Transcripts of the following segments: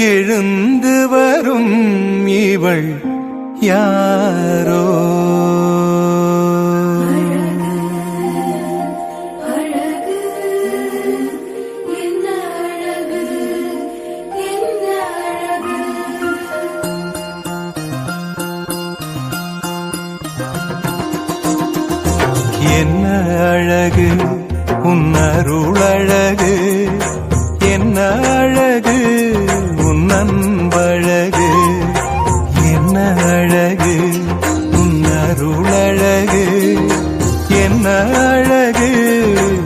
எழுந்து வரும் இவள் யாரோ? என்ன அழகு? என்ன அழகு என்ன அழகு. என்ன அன்பழகு என்ன அழகு உன் அருளழகு என்ன அழகு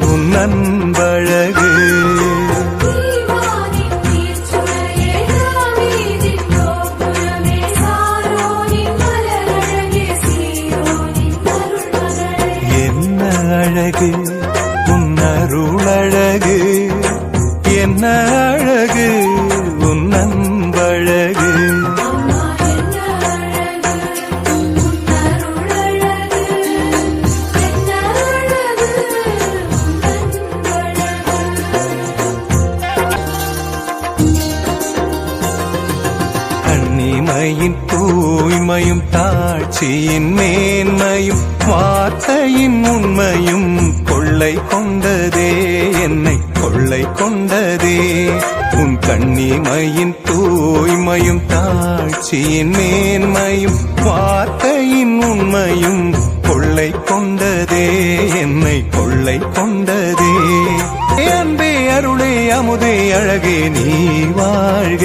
உன் அன்பழகு தீவானின் தனிமையின் தூய்மையும் தாட்சியின் மேன்மையும் வார்த்தையின் உண்மையும் கொள்ளை கொண்டதே என்னை கொள்ளை கொண்டதே. உன் கண்ணிமையின் தூய்மையும் தாட்சியின் மேன்மையும் வார்த்தையின் உண்மையும் கொள்ளை கொண்டதே என்னை கொள்ளை கொண்டதே. அன்பே அருளே அமுதே அழகே நீ வாழ்க.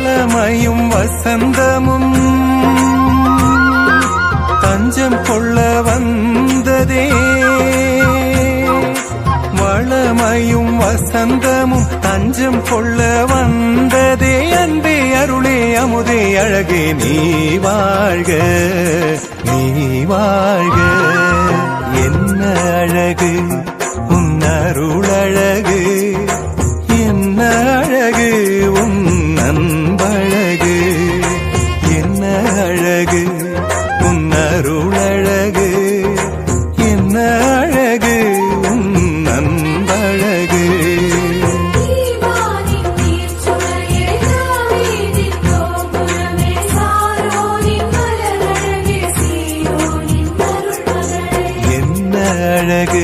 வசந்தமும் தஞ்சம் கொள்ள வந்ததே. வளமையும் வசந்தமும் தஞ்சம் கொள்ள வந்ததே. அன்பே அருளே அமுதே அழகே நீ வாழ்க நீ வாழ்க. அழகு.